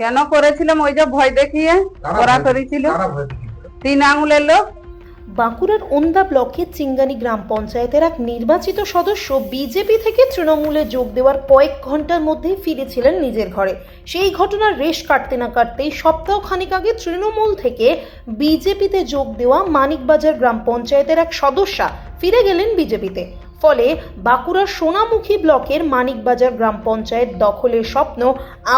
কেন করেছিলাম ওই যে ভয় দেখিয়ে? কারা ওরা করেছিল? তিন আঙুলের লোক? বাঁকুড়ার ওন্দা ব্লকের চিঙ্গানি গ্রাম পঞ্চায়েতের এক নির্বাচিত সদস্য বিজেপি থেকে তৃণমূলে যোগ দেওয়ার কয়েক ঘণ্টার মধ্যেই ফিরেছিলেন নিজের ঘরে। সেই ঘটনার রেশ কাটতে না কাটতেই সপ্তাহ খানিক আগে তৃণমূল থেকে বিজেপিতে যোগ দেওয়া মানিকবাজার গ্রাম পঞ্চায়েতের এক সদস্যা ফিরে গেলেন বিজেপিতে। ফলে বাঁকুড়ার সোনামুখী ব্লকের মানিকবাজার গ্রাম পঞ্চায়েত দখলের স্বপ্ন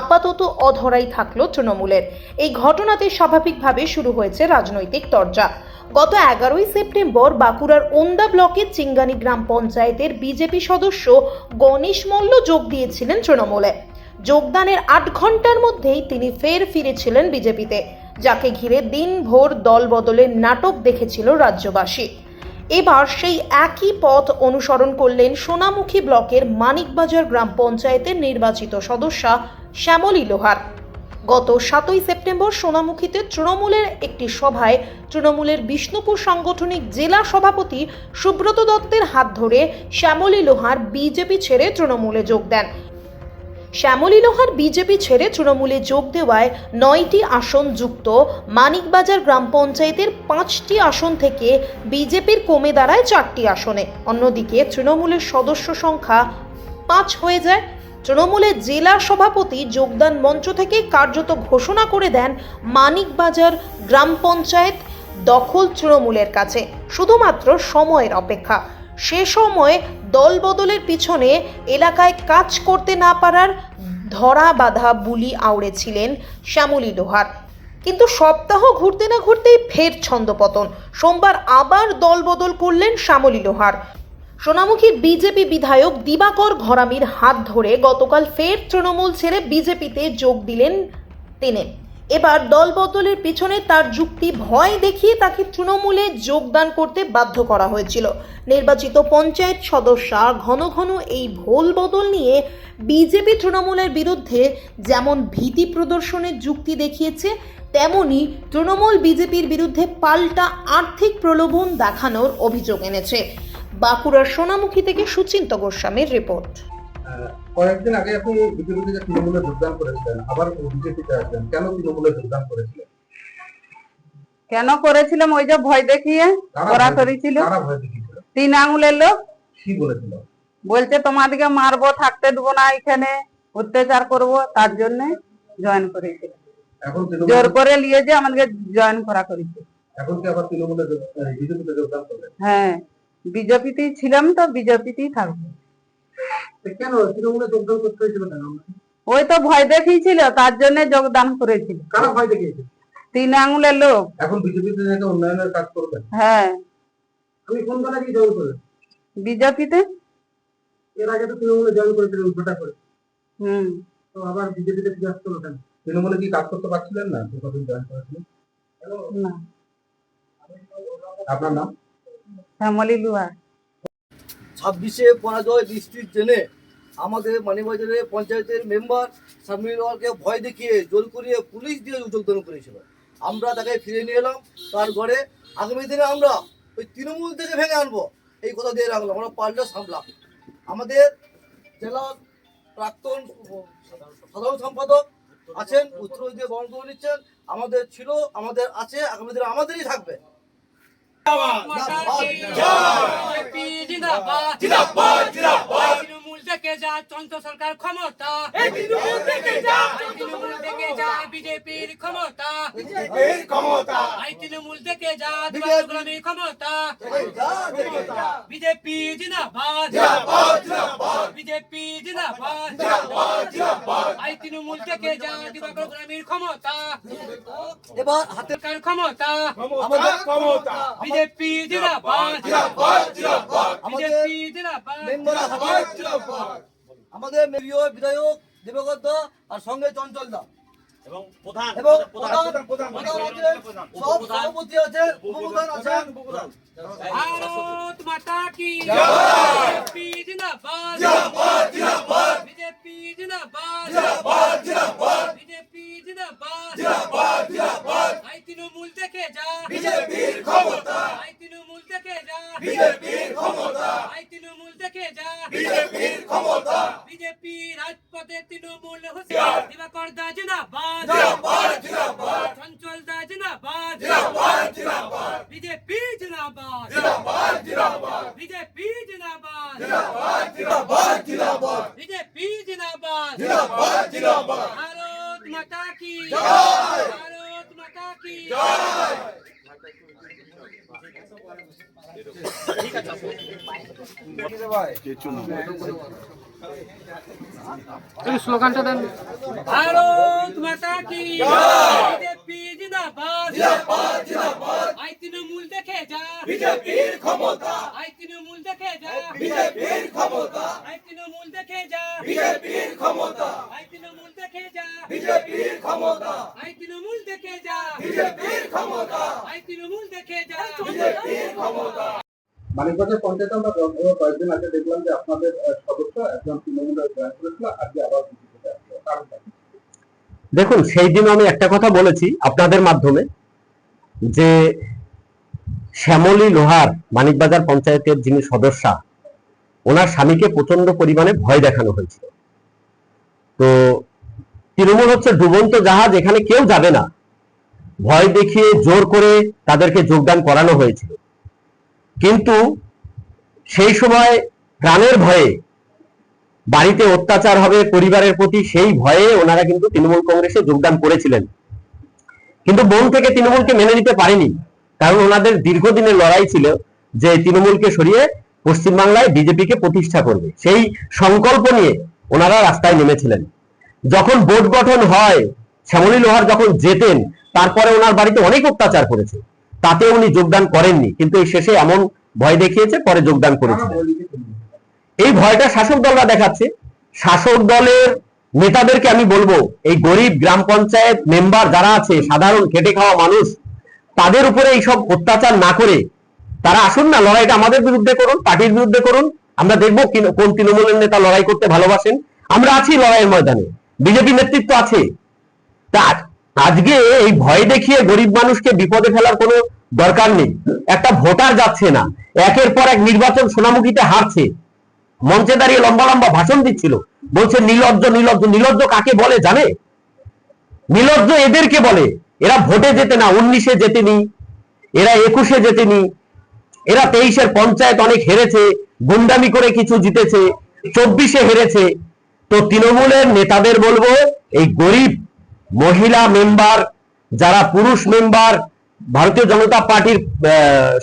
আপাতত অধরাই থাকল তৃণমূলের। এই ঘটনাতে স্বাভাবিকভাবে শুরু হয়েছে রাজনৈতিক তরজা। গত এগারোই সেপ্টেম্বর বাঁকুড়ার ওন্দা ব্লকের চিঙ্গানি গ্রাম পঞ্চায়েতের বিজেপি সদস্য গণেশ মল্ল যোগ দিয়েছিলেন তৃণমূলে। যোগদানের আট ঘণ্টার মধ্যেই তিনি ফের ফিরেছিলেন বিজেপিতে, যাকে ঘিরে দিনভর দল বদলের নাটক দেখেছিল রাজ্যবাসী। এবার সেই একই পথ অনুসরণ করলেন সোনামুখী ব্লকের মানিকবাজার গ্রাম পঞ্চায়েতের নির্বাচিত সদস্যা শ্যামলী লোহার। গত সাতই সেপ্টেম্বর সোনামুখীতে তৃণমূলের একটি সভায় তৃণমূলের বিষ্ণুপুর সাংগঠনিক জেলা সভাপতি সুব্রত দত্তের হাত ধরে শ্যামলী লোহার বিজেপি ছেড়ে তৃণমূলে যোগ দেন। শ্যামলী লোহার বিজেপি ছেড়ে তৃণমূলে যোগ দেওয়ায় নয়টি আসন যুক্ত মানিকবাজার গ্রাম পঞ্চায়েতের পাঁচটি আসন থেকে বিজেপির কমে দাঁড়ায় চারটি আসনে। অন্যদিকে তৃণমূলের সদস্য সংখ্যা পাঁচ হয়ে যায়। তৃণমূলের জেলা সভাপতি যোগদান মঞ্চ থেকে কার্যত ঘোষণা করে দেন মানিকবাজার গ্রাম পঞ্চায়েত দখল তৃণমূলের কাছে। শুধুমাত্র সময়ের অপেক্ষা। সে সময় দল বদলের পিছনে এলাকায় কাজ করতে না পারার ধরা বাঁধা বুলি আউড়েছিলেন শ্যামলী লোহার। কিন্তু সপ্তাহ ঘুরতে না ঘুরতেই ফের ছন্দপতন। সোমবার আবার দল বদল করলেন শ্যামলী লোহার। সোনামুখী বিজেপি বিধায়ক দিবাকর ঘরামির হাত ধরে গতকাল ফের তৃণমূল ছেড়ে বিজেপিতে যোগ দিলেন তিনি। এবার দল বদলের পিছনে তার যুক্তি ভয় দেখিয়ে তাকে তৃণমূলে যোগদান করতে বাধ্য করা হয়েছিল। নির্বাচিত পঞ্চায়েত সদস্যা ঘন ঘন এই ভোল বদল নিয়ে বিজেপি তৃণমূলের বিরুদ্ধে যেমন ভীতি প্রদর্শনের যুক্তি দেখিয়েছে, তেমনি তৃণমূল বিজেপির বিরুদ্ধে পাল্টা আর্থিক প্রলোভন দেখানোর অভিযোগ এনেছে। বাঁকুড়ার সোনামুখী থেকে সুচিন্ত গোস্বামীর রিপোর্ট। কয়েকদিন আগে আপনি বিজেপি থেকে তৃণমূলে যোগদান করেছিলেন আবার বিজেপিতে আসলেন কেন তৃণমূলে যোগদান করেছিলেন? কেন করেছিলাম? ওই যে ভয় দেখিয়ে কারা করেছিল তিন আঙুলের লোক। কি বলেছিল? বলছে তোমাদেরকে মারবো থাকতে দেবো না এখানে অত্যাচার করব। তার জন্য জয়েন করেছিল এখন জোর করে নিয়ে যে আমাদেরকে জয়েন করা করেছে। এখন কি আবার তৃণমূলে বিজেপিতে যোগদান করলেন হ্যাঁ বিজেপিতেই ছিলাম তো বিজেপিতেই থাকব। কেন? তৃণমূলে যোগদান করতে হয়েছিল কেন? ওই তো ভয় দেখিয়েছিল তার জন্য যোগদান করেছিল। কারা ভয় দেখিয়েছে তিন আঙুলের লোক। এখন বিজেপিতে থেকে উন্নয়নের কাজ করবেন হ্যাঁ। আমি কোন দলে কি জয়েন করলেন বিজেপিতে? এর আগে তো তৃণমূলে জয়েন করেছিলেন উল্টোটা করে। হুম। তো আবার বিজেপিতে কি আসতে কেন? তৃণমূলে কি কাজ করতে পারছিলেন না? কতদিন জয়েন করেছিলেন না। আপনার নাম? শ্যামলী লুয়া ছাব্বিশে পরাজয় ডিস্ট্রিক্ট জেনে আমাদের মানিবাজারে পঞ্চায়েতের মেম্বার সামিলকে ভয় দেখিয়ে জোর করিয়ে পুলিশ দিয়ে যোগদান করেছিল। আমরা তাকে ফিরে নিয়ে এলাম তার ঘরে। আগামী দিনে আমরা ওই তৃণমূল থেকে ভেঙে আনব। এই কথা দিয়ে রাখলাম আমরা পাল্টা সামলাম। আমাদের জেলার প্রাক্তন সাধারণ সম্পাদক আছেন উত্তর দিয়ে করে নিচ্ছেন। আমাদের ছিল আমাদের আছে আগামী দিনে আমাদেরই থাকবে। তৃণমূল তন্ত্র সরকার ক্ষমতা। তৃণমূল থেকে যা। বিজেপির ক্ষমতা। আই তৃণমূল থেকে যা দিবাগ্রামী ক্ষমতা। বিজেপি জিন্দাবাদ। বিজেপি জিন্দাবাদ। আই তৃণমূল থেকে যা দিবাগ্রামীর ক্ষমতা। এবার হাতে সরকার ক্ষমতা। আমাদের ক্ষমতা। বিজেপি আমাদের বিজেপি জিন্দাবাদ। মেম্বার আমাদের প্রিয় বিধায়ক দেবগত আর সঙ্গে চঞ্চল দা। এবং প্রধান প্রধান সব সভাপতি উপপ্রধান ভারত মাতা কি বিজেপির ক্ষমতা। বিজেপি রাজপথে তৃণমূল দিবাকর দা জিন্দাবাদ। চঞ্চল দা জিন্দাবাদ। বিজেপি জিন্দাবাদ। বিজেপি জিন্দাবাদ। বিজেপি জিন্দাবাদ। ভারত মাতা কি? ভারত মাতা কি? ভারত মাতা কি বিজেপি জিন্দাবাদ। আই তৃণমূল দেখে যা। বিজেপির ক্ষমতা। আই তৃণমূল দেখে যা। বিজেপির ক্ষমতা। আই তৃণমূল দেখে যা। বিজেপির ক্ষমতা। আই তৃণমূল দেখে যা। বিজেপির ক্ষমতা। আই তৃণমূল দেখে যা। বিজেপির ক্ষমতা। আই মানিকবাজার পঞ্চায়েতে আমরা কয়েকদিন আগে দেখলাম যে আপনাদের সদস্য একজন তৃণমূলের জয়েন করেছিল, আজকে আবার? দেখুন, সেই দিন আমি একটা কথা বলেছি আপনাদের মাধ্যমে, যে শ্যামলী লোহার মানিকবাজার পঞ্চায়েতের যিনি সদস্যা, ওনার স্বামীকে প্রচণ্ড পরিমাণে ভয় দেখানো হয়েছিল। তো তৃণমূল হচ্ছে ডুবন্ত জাহাজ, এখানে কেউ যাবে না। ভয় দেখিয়ে জোর করে তাদেরকে যোগদান করানো হয়েছিল। কিন্তু সেই সময় প্রাণের ভয়ে বাড়িতে অত্যাচার হবে পরিবারের প্রতি, সেই ভয়ে ওনারা কিন্তু তৃণমূল কংগ্রেসে যোগদান করেছিলেন। কিন্তু মন থেকে তৃণমূলকে মেনে নিতে পারেনি, কারণ ওনাদের দীর্ঘদিনের লড়াই ছিল যে তৃণমূলকে সরিয়ে পশ্চিমবাংলায় বিজেপিকে প্রতিষ্ঠা করবে। সেই সংকল্প নিয়ে ওনারা রাস্তায় নেমেছিলেন। যখন বোর্ড গঠন হয় শ্যামলী লোহার যখন যেতেন, তারপরে ওনার বাড়িতে অনেক অত্যাচার করেছে। তাতে উনি যোগদান করেননি, কিন্তু এই শেষে এমন ভয় দেখিয়েছে, পরে যোগদান কারা করেছিলেন। ভয় লিখে তৃণমূল? এই ভয়টা শাসক দলরা দেখাচ্ছে। শাসক দলের নেতাদেরকে আমি বলব, এই গরিব গ্রাম পঞ্চায়েত মেম্বার যারা আছে, সাধারণ খেটে খাওয়া মানুষ, তাদের উপরে এইসব অত্যাচার না করে তারা আসুন না, লড়াইটা আমাদের বিরুদ্ধে করুন, পার্টির বিরুদ্ধে করুন। আমরা দেখব কোন তৃণমূলের নেতা লড়াই করতে ভালোবাসেন। আমরা আছি লড়াইয়ের ময়দানে। বিজেপি নেতৃত্ব আছে। আজ- আজকে এই ভয় দেখিয়ে গরিব মানুষকে বিপদে ফেলার কোনো দরকার নেই। একটা ভোটার যাচ্ছে না। একের পর এক নির্বাচন সোনামুখীতে হারছে। মঞ্চে দাঁড়িয়ে লম্বা লম্বা ভাষণ দিচ্ছিল। বলছে নির্লজ্জ নির্লজ্জ নির্লজ্জ কাকে বলে জানে? নির্লজ্জ এদেরকে বলে, এরা ভোটে যেতে না, উনিশে যেতেনি এরা একুশে যেতেনি এরা তেইশের পঞ্চায়েত অনেক হেরেছে, গুন্ডামি করে কিছু জিতেছে, চব্বিশে হেরেছে। তো তৃণমূলের নেতাদের বলব, এই গরিব মহিলা মেম্বার, যারা পুরুষ মেম্বার, ভারতীয় জনতা পার্টির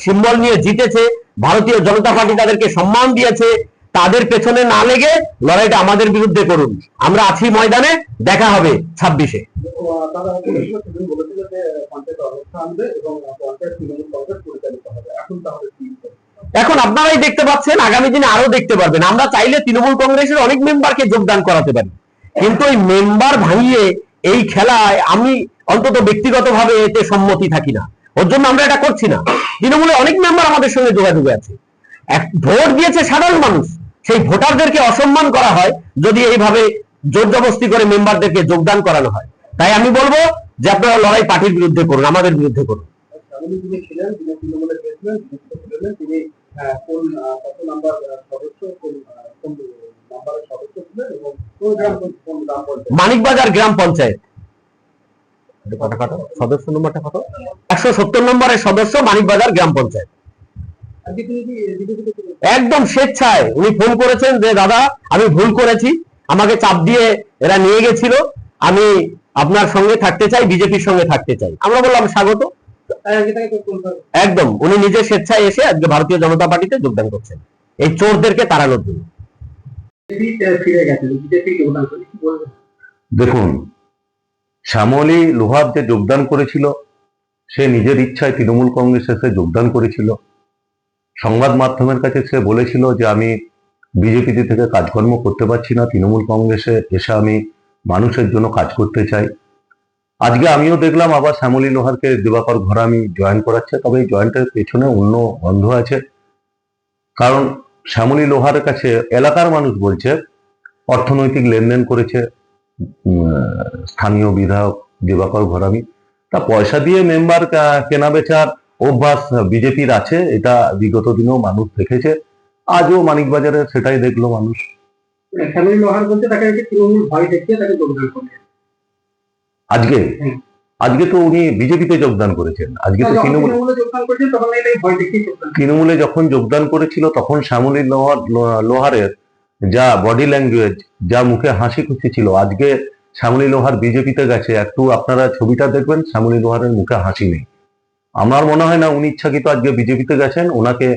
সিম্বল নিয়ে জিতেছে, ভারতীয় জনতা পার্টি তাদেরকে সম্মান দিয়েছে, তাদের পেছনে না লেগে লড়াইটা আমাদের বিরুদ্ধে করুন। আমরা আছি ময়দানে, দেখা হবে ছাব্বিশে? এখন আপনারাই দেখতে পাচ্ছেন, আগামী দিনে আরও দেখতে পারবেন। আমরা চাইলে তৃণমূল কংগ্রেসের অনেক মেম্বারকে যোগদান করাতে পারি। কিন্তু ওই মেম্বার ভাঙিয়ে এই খেলায় আমি অন্তত ব্যক্তিগতভাবে এতে সম্মতি থাকি না। ওর জন্য আমরা এটা করছি না। তৃণমূলে অনেক মেম্বার আমাদের সঙ্গে যোগাযোগে আছে। এক ভোট দিয়েছে সাধারণ মানুষ। সেই ভোটারদেরকে অসম্মান করা হয় যদি এইভাবে জোর জবস্তি করে মেম্বারদেরকে যোগদান করানো হয়। তাই আমি বলব যে আপনারা লড়াই পার্টির বিরুদ্ধে করুন, আমাদের বিরুদ্ধে করুন। তিনি কোন সদস্য, কোন মানিকবাজার গ্রাম পঞ্চায়েত। সদস্য নম্বরটা কত? একশো সত্তর নম্বরের সদস্য মানিকবাজার গ্রাম পঞ্চায়েত? একদম স্বেচ্ছায় উনি ফোন করেছেন যে, দাদা, আমি ভুল করেছি। আমাকে চাপ দিয়ে এরা নিয়ে গেছিল। আমি আপনার সঙ্গে থাকতে চাই, বিজেপির সঙ্গে থাকতে চাই। আমরা বললাম, স্বাগত। একদম। উনি নিজে স্বেচ্ছায় এসে আজকে ভারতীয় জনতা পার্টিতে যোগদান করছেন। এই চোরদেরকে তাড়ানোর জন্য। দেখুন, শ্যামলী লোহার যে যোগদান করেছিল, সে নিজের ইচ্ছায় তৃণমূল কংগ্রেসে সে যোগদান করেছিল। সংবাদ মাধ্যমের কাছে সে বলেছিল যে, আমি বিজেপিতে থেকে কাজকর্ম করতে পারছি না, তৃণমূল কংগ্রেসে এসে আমি মানুষের জন্য কাজ করতে চাই। আজকে আমিও দেখলাম আবার শ্যামলী লোহারকে দিবাকর ঘরামি জয়েন করাচ্ছে, তবে এই জয়েন্টের পেছনে অন্য বন্ধ আছে। কারণ শ্যামলী লোহার কাছে এলাকার মানুষ বলছে অর্থনৈতিক লেনদেন করেছে স্থানীয় বিধায়ক দিবাকর ঘরামি। তা পয়সা দিয়ে মেম্বার কেনা বেচার অভ্যাস বিজেপির আছে এটা বিগত দিনেও মানুষ দেখেছে আজও মানিকবাজারে সেটাই দেখল মানুষ। শ্যামলী লোহার বলছে তাকে তৃণমূল ভয় দেখিয়ে তাকে আজকে? হুম। আজকে তো উনি বিজেপিতে যোগদান করেছেন। আজকে তো তৃণমূল তৃণমূলে যখন যোগদান করেছিল তখন শ্যামলী লোহার লোহারের যা বডি ল্যাঙ্গুয়েজ যা মুখে হাসি খুশি ছিল আজকে শ্যামলী লোহার বিজেপিতে গেছে। একটু আপনারা ছবিটা দেখবেন শ্যামলী লোহারের মুখে হাসি নেই। আমার মনে হয় না উনি ইচ্ছাকৃত আজকে বিজেপিতে গেছেন। ওনাকে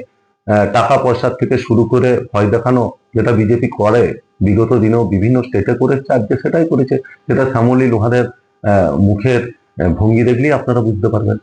আহ, টাকা পয়সার থেকে শুরু করে ভয় দেখানো যেটা বিজেপি করে বিগত দিনেও বিভিন্ন স্টেটে করেছে আজকে সেটাই করেছে। সেটা শ্যামলী লোহারের আহ, মুখের ভঙ্গি দেখলেই আপনারা বুঝতে পারবেন।